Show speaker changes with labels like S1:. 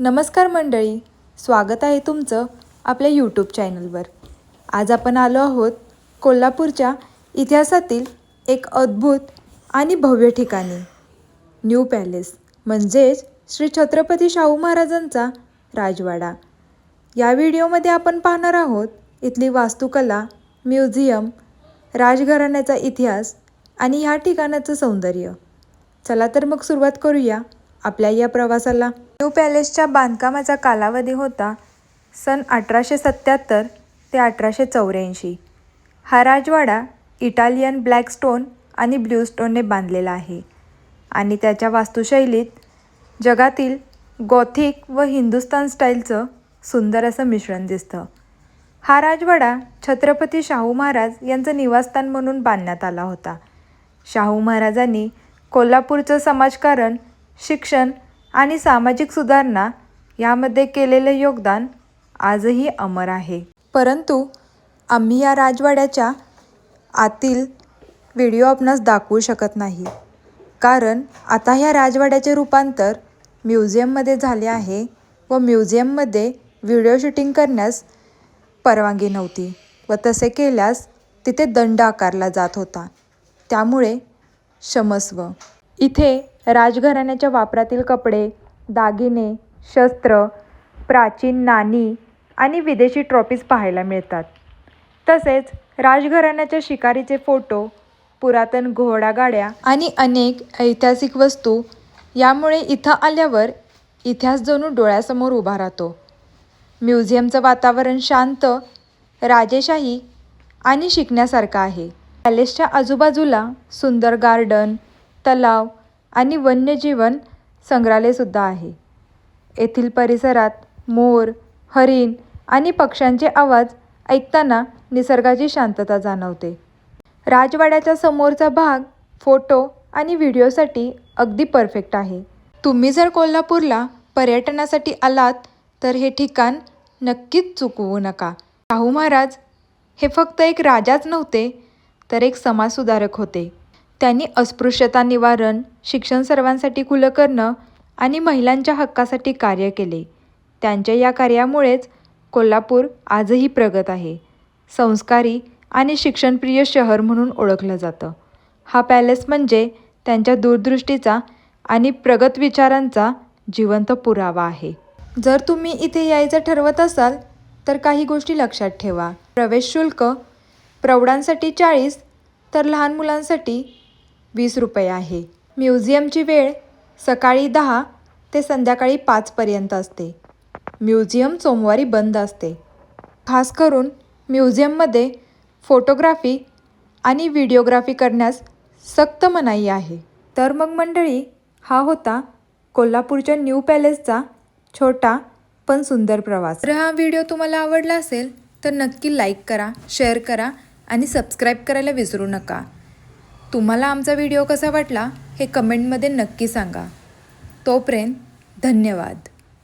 S1: नमस्कार मंडळी स्वागत आहे तुमचं आपल्या यूट्यूब चॅनलवर आज आपण आलो आहोत कोल्हापूरच्या इतिहासातील एक अद्भुत आणि भव्य ठिकाणी न्यू पॅलेस म्हणजेच श्री छत्रपती शाहू महाराजांचा राजवाडा. या व्हिडिओमध्ये आपण पाहणार आहोत इथली वास्तुकला म्युझियम राजघराण्याचा इतिहास आणि ह्या ठिकाणाचं सौंदर्य. चला तर मग सुरुवात करूया. आपल्या या प्रवासाला. न्यू पॅलेसच्या बांधकामाचा कालावधी होता सन अठराशे सत्याहत्तर ते अठराशे चौऱ्याऐंशी. हा राजवाडा इटालियन ब्लॅक स्टोन आणि ब्ल्यू स्टोनने बांधलेला आहे आणि त्याच्या वास्तुशैलीत जगातील गॉथिक व हिंदुस्तान स्टाईलचं सुंदर असं मिश्रण दिसतं. हा राजवाडा छत्रपती शाहू महाराज यांचं निवासस्थान म्हणून बांधण्यात आला होता. शाहू महाराजांनी कोल्हापूरचं समाजकारण शिक्षण आणि सामाजिक सुधारणा यामध्ये केलेले योगदान आजही अमर आहे. परंतु आम्ही या राजवाड्याच्या आतील व्हिडिओ आपणास दाखवू शकत नाही. कारण आता ह्या राजवाड्याचे रूपांतर म्युझियममध्ये झाले आहे व म्युझियममध्ये व्हिडिओ शूटिंग करण्यास परवानगी नव्हती व तसे केल्यास तिथे दंड आकारला जात होता. त्यामुळे क्षमस्व इथे राजघराण्याच्या वापरातील कपडे दागिने शस्त्र प्राचीन नाणी आणि विदेशी ट्रॉफीज पाहायला मिळतात. तसेच राजघराण्याच्या शिकारीचे फोटो पुरातन घोडागाड्या आणि अनेक ऐतिहासिक वस्तू यामुळे इथं आल्यावर इतिहास जणू डोळ्यासमोर उभा राहतो. म्युझियमचं वातावरण शांत राजेशाही आणि शिकण्यासारखं आहे. पॅलेसच्या आजूबाजूला सुंदर गार्डन तलाव आणि वन्यजीवन संग्रहालयसुद्धा आहे. येथील परिसरात मोर हरिण आणि पक्ष्यांचे आवाज ऐकताना निसर्गाची शांतता जाणवते. राजवाड्याच्या समोरचा भाग फोटो आणि व्हिडिओसाठी अगदी परफेक्ट आहे. तुम्ही जर कोल्हापूरला पर्यटनासाठी आलात तर हे ठिकाण नक्कीच चुकवू नका. शाहू महाराज हे फक्त एक राजाच नव्हते तर एक समाजसुधारक होते. त्यांनी अस्पृश्यता निवारण शिक्षण सर्वांसाठी खुलं करणं आणि महिलांच्या हक्कासाठी कार्य केले. त्यांच्या या कार्यामुळेच कोल्हापूर आजही प्रगत आहे. संस्कारी आणि शिक्षणप्रिय शहर म्हणून ओळखलं जातं. हा पॅलेस म्हणजे त्यांच्या दूरदृष्टीचा आणि प्रगत विचारांचा जिवंत पुरावा आहे. जर तुम्ही इथे यायचं ठरवत असाल तर काही गोष्टी लक्षात ठेवा. प्रवेश शुल्क प्रौढांसाठी चाळीस तर लहान मुलांसाठी वीस रुपये आहे. म्युझियमची वेळ सकाळी दहा ते संध्याकाळी पाचपर्यंत असते. म्युझियम सोमवारी बंद असते. खास करून म्युझियममध्ये फोटोग्राफी आणि व्हिडिओग्राफी करण्यास सक्त मनाई आहे. तर मग मंडळी हा होता कोल्हापूरच्या न्यू पॅलेसचा छोटा पण सुंदर प्रवास. तर हा व्हिडिओ तुम्हाला आवडला असेल तर नक्की लाईक करा शेअर करा आणि सबस्क्राईब करायला विसरू नका. तुम्हाला आमचा व्हिडिओ कसा वाटला हे कमेंटमध्ये नक्की सांगा. तोपर्यंत धन्यवाद.